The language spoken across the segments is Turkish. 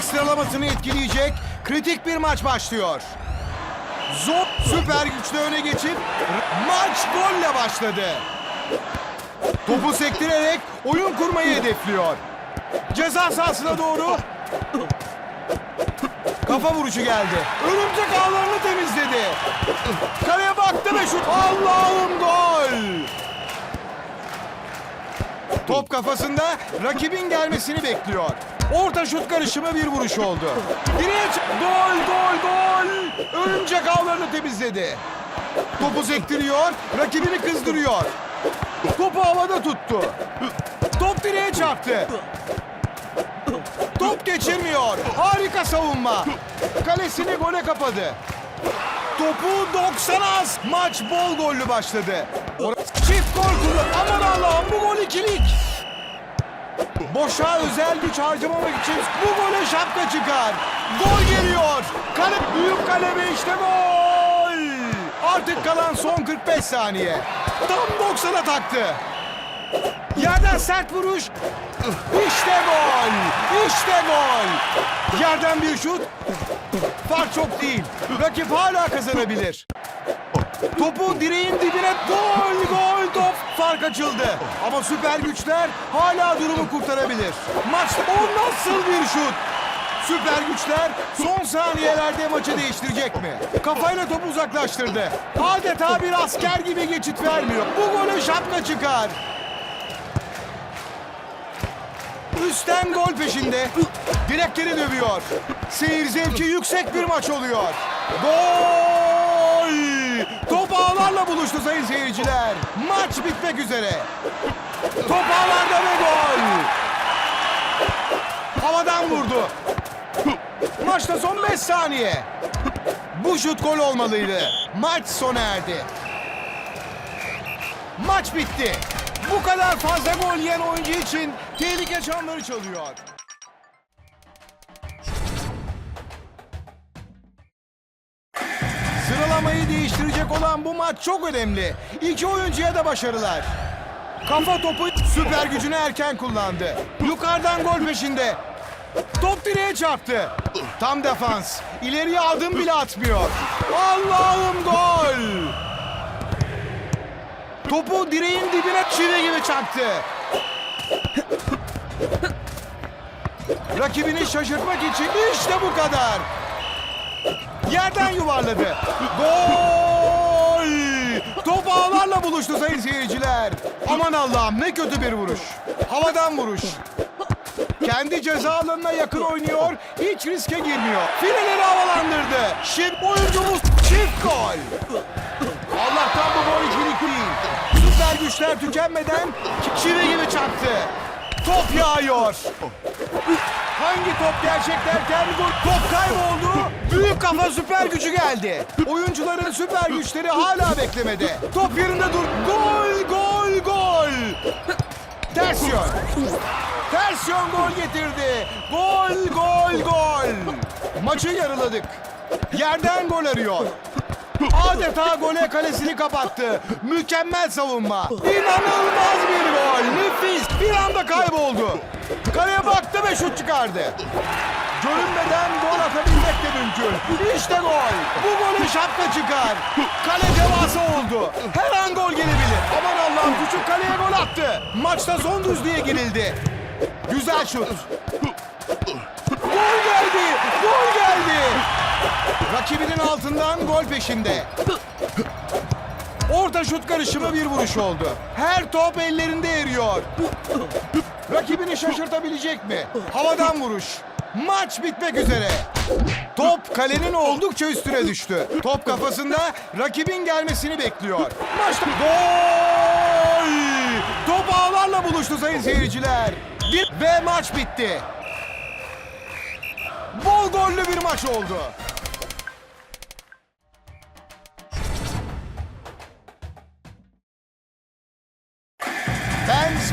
Lig sıralamasını etkileyecek kritik bir maç başlıyor. Zor süper güçle öne geçip maç golle başladı. Topu sektirerek oyun kurmayı hedefliyor. Ceza sahasına doğru kafa vuruşu geldi. Örümcek ağlarını temizledi. Kaleye baktı ve şut. Allah'ım gol! Top kafasında rakibin gelmesini bekliyor. Orta şut karışımı bir vuruş oldu. Direğe çık- Gol, gol, gol! Örümcek ağlarını temizledi. Topu sektiriyor, rakibini kızdırıyor. Topu havada tuttu. Top direğe çarptı. Top geçirmiyor. Harika savunma. Kalesini gole kapadı. Topu 90 az. Maç bol gollü başladı. Çift gol kullan. Aman Allah'ım bu gol ikilik. Boşa özel güç harcamamak için bu gole şapka çıkar. Gol geliyor. Kale büyük kalemi işte gol. Artık kalan son 45 saniye. Tam 90'a taktı. Yerden sert vuruş. İşte gol. İşte gol. Yerden bir şut. Fark çok değil. Rakip hala kazanabilir. Topu direğin dibine gol gol top fark açıldı. Ama süper güçler hala durumu kurtarabilir. Maçta o nasıl bir şut? Süper güçler son saniyelerde maçı değiştirecek mi? Kafayla topu uzaklaştırdı. Adeta bir asker gibi geçit vermiyor. Bu gole şapka çıkar. Üstten gol peşinde. Direkleri dövüyor. Seyir zevki yüksek bir maç oluyor. Gol! Ağlarla buluştu sayın seyirciler. Maç bitmek üzere. Top ağlarda ve gol. Havadan vurdu. Maçta son 5 saniye. Bu şut gol olmalıydı. Maç sona erdi. Maç bitti. Bu kadar fazla gol yiyen oyuncu için tehlike çanları çalıyor. Değiştirecek olan bu maç çok önemli. İki oyuncuya da başarılar. Kafa topu süper gücünü erken kullandı. Yukarıdan gol peşinde. Top direğe çarptı. Tam defans. İleriye adım bile atmıyor. Allah'ım gol! Topu direğin dibine çivi gibi çaktı. Rakibini şaşırtmak için işte bu kadar. Yerden yuvarladı. Gol! Buluştu sayın seyirciler. Aman Allah'ım ne kötü bir vuruş. Havadan vuruş. Kendi ceza alanına yakın oynuyor, hiç riske girmiyor. Fileleri havalandırdı. Şimdi oyuncumuz çift gol. Allah'tan bu gol ikilik değil. Süper güçler tükenmeden çivi gibi çaktı. Top yağıyor. Hangi top gerçek derken bu top kayboldu. Büyük kafa süper gücü geldi. Oyuncuların süper güçleri hala beklemede. Top yerinde dur. Gol, gol, gol. Ters yön. Ters yön gol getirdi. Gol, gol, gol. Maçı yarıladık. Yerden gol arıyor. Adeta gole kalesini kapattı. Mükemmel savunma. İnanılmaz bir gol. Nefis. Bir anda kayboldu. Kaleye baktı ve şut çıkardı. Görünmeden gol atabilmek de mümkün. İşte gol. Bu golü şapka çıkar. Kale devasa oldu. Her an gol gelebilir. Aman Allah'ım küçük kaleye gol attı. Maçta son düzlüğe girildi. Güzel şut. Gol geldi. Gol geldi. Rakibinin altından gol peşinde. Orta şut karışımı bir vuruş oldu. Her top ellerinde eriyor. Rakibini şaşırtabilecek mi? Havadan vuruş. Maç bitmek üzere. Top kalenin oldukça üstüne düştü. Top kafasında rakibin gelmesini bekliyor. Maçta gol! Top ağlarla buluştu sayın seyirciler. Ve maç bitti. Bol gollü bir maç oldu.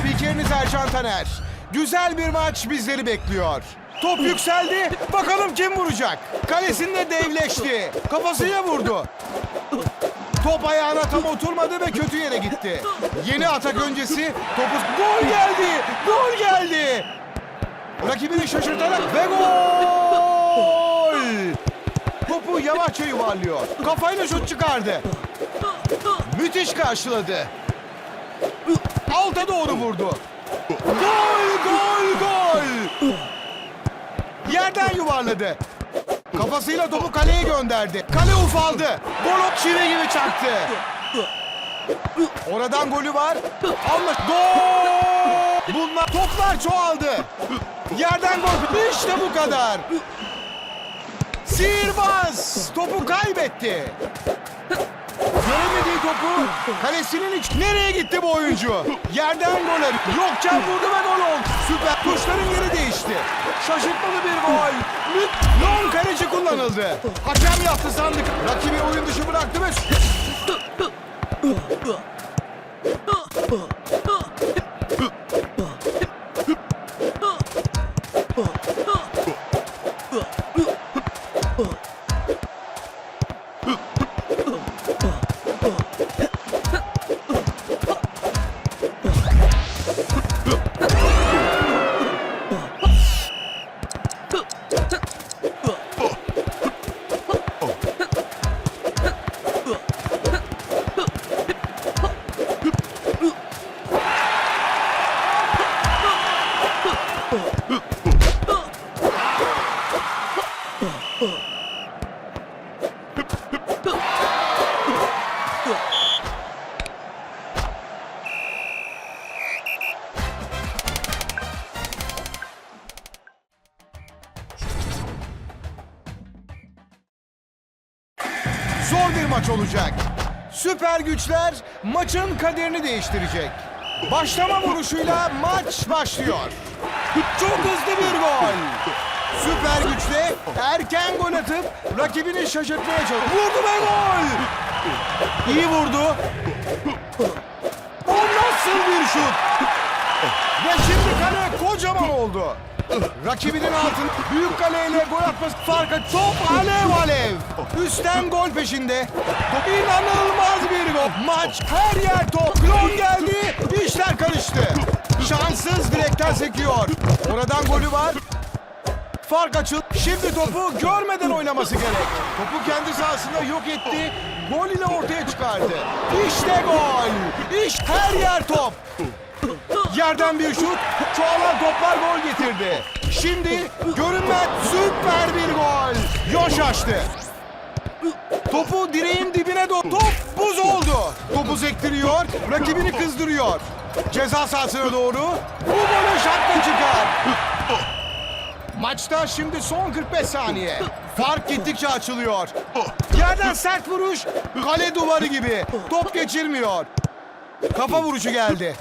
Spikeriniz Erşan Taner. Güzel bir maç bizleri bekliyor. Top yükseldi. Bakalım kim vuracak? Kalesinde devleşti. Kafasıyla vurdu. Top ayağına tam oturmadı ve kötü yere gitti. Yeni atak öncesi topu... Gol geldi! Gol geldi! Rakibini şaşırtarak ve gol! Topu yavaşça yuvarlıyor. Kafayla şut çıkardı. Müthiş karşıladı. Alta doğru vurdu. Gol, gol, gol! Yerden yuvarladı. Kafasıyla topu kaleye gönderdi. Kale ufaldı. Gol çivi gibi çaktı. Oradan golü var. Allah gol! Bunlar toplar çoğaldı. Yerden gol. İşte bu kadar. Sihirbaz topu kaybetti. Göremediği topu kalesinin iç... Nereye gitti bu oyuncu? Yerden gol arıyor. Yokçam vurdu ve gol oldu. Süper. Tuşların yeri değişti. Şaşırtmalı bir gol. Non kaleci kullanıldı. Hakem yaptı sandık. Rakibi oyun dışı bıraktı ve... Zor bir maç olacak. Süper güçler maçın kaderini değiştirecek. Başlama vuruşuyla maç başlıyor. Çok hızlı bir gol. Süper güçle erken gol atıp rakibini şaşırtmaya çalışıyor. Vurdu ve gol. İyi vurdu. O nasıl bir şut? Ve şimdi kale kocaman oldu. Rakibinin altın büyük kaleyle gol atması farkı top alev alev. Üstten gol peşinde. İnanılmaz bir gol. Maç her yer top. Klon geldi. İşler karıştı. Şanssız direkten sekiyor. Oradan golü var. Fark açıl. Şimdi topu görmeden oynaması gerek. Topu kendi sahasında yok etti. Gol ile ortaya çıkardı. İşte gol. İşte her yer top. Yerden bir şut, çoğalan toplar gol getirdi. Şimdi görünmez süper bir gol. Yoş açtı. Topu direğin dibine doğru. Top buz oldu. Topu sektiriyor, rakibini kızdırıyor. Ceza sahasına doğru. Bu golü şapka çıkar. Maçta şimdi son 45 saniye. Fark gittikçe açılıyor. Yerden sert vuruş, kale duvarı gibi. Top geçirmiyor. Kafa vuruşu geldi.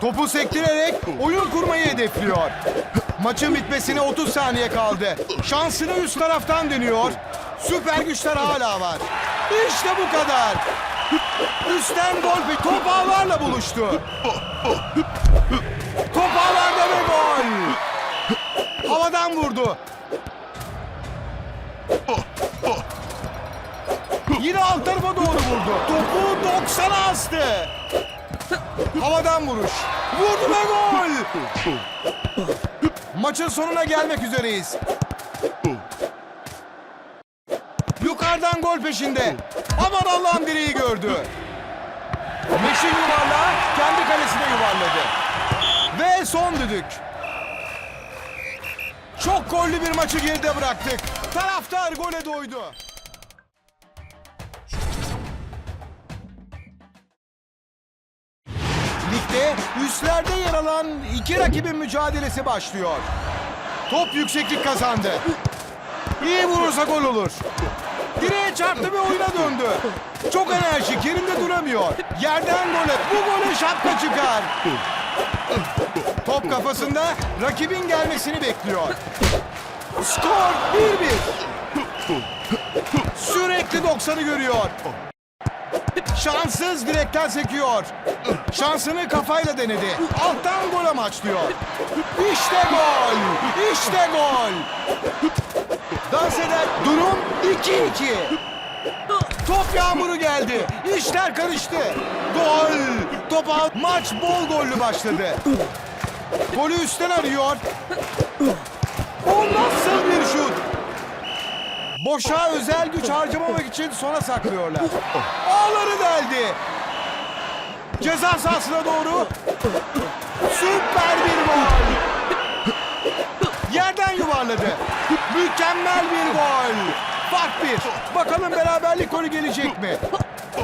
Topu sektirerek oyun kurmayı hedefliyor. Maçın bitmesine 30 saniye kaldı. Şansını üst taraftan deniyor. Süper güçler hala var. İşte bu kadar. Üstten gol ve top ağlarla buluştu. Top ağlarda ve gol. Havadan vurdu. Yine alt tarafa doğru vurdu. Topu 90'a astı. Havadan vuruş. Vurdu ve gol. Maçın sonuna gelmek üzereyiz. Yukarıdan gol peşinde. Aman Allah'ım direği gördü. Meşin yuvarlağı kendi kalesine yuvarladı. Ve son düdük. Çok gollü bir maçı geride bıraktık. Taraftar gole doydu. Ligde üstlerde yer alan iki rakibin mücadelesi başlıyor. Top yükseklik kazandı. İyi vurursa gol olur. Direğe çarptı ve oyuna döndü. Çok enerjik, yerinde duramıyor. Yerden gole, bu gole şapka çıkar. Top kafasında, rakibin gelmesini bekliyor. Skor 1-1. Sürekli 90'ı görüyor. Şanssız direkten sekiyor. Şansını kafayla denedi. Alttan gol amaçlıyor. İşte gol. İşte gol. Dans eder. Durum 2-2. Top yağmuru geldi. İşler karıştı. Gol. Top out. Maç bol gollü başladı. Golü üstten arıyor. O? Boşa özel güç harcamamak için sona saklıyorlar. Ağları deldi. Ceza sahasına doğru. Süper bir gol. Yerden yuvarladı. Mükemmel bir gol. Fark bir. Bakalım beraberlik golü gelecek mi?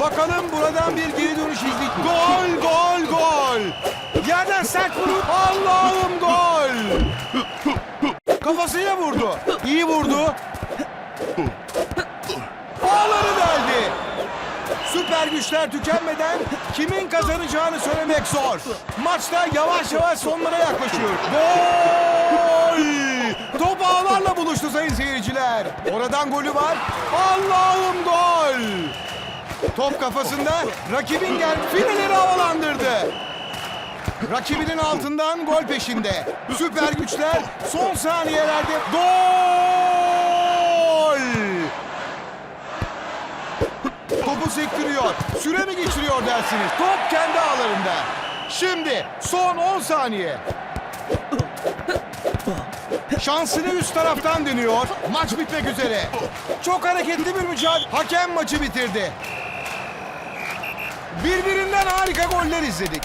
Bakalım buradan bir geri dönüş izleyecek. Gol, gol, gol. Yerden sert vurup Allah'ım gol. Kafasıyla vurdu. İyi vurdu. Süper güçler tükenmeden kimin kazanacağını söylemek zor. Maçta yavaş yavaş sonlara yaklaşıyor. Gol! Top ağlarla buluştu sayın seyirciler. Oradan golü var. Allah'ım gol! Top kafasında rakibin gel fileleri havalandırdı. Rakibinin altından gol peşinde. Süper güçler son saniyelerde gol! Topu sektiriyor. Süre mi geçiriyor dersiniz? Top kendi ağlarında. Şimdi son 10 saniye. Şansını üst taraftan deniyor. Maç bitmek üzere. Çok hareketli bir mücadele. Hakem maçı bitirdi. Birbirinden harika goller izledik.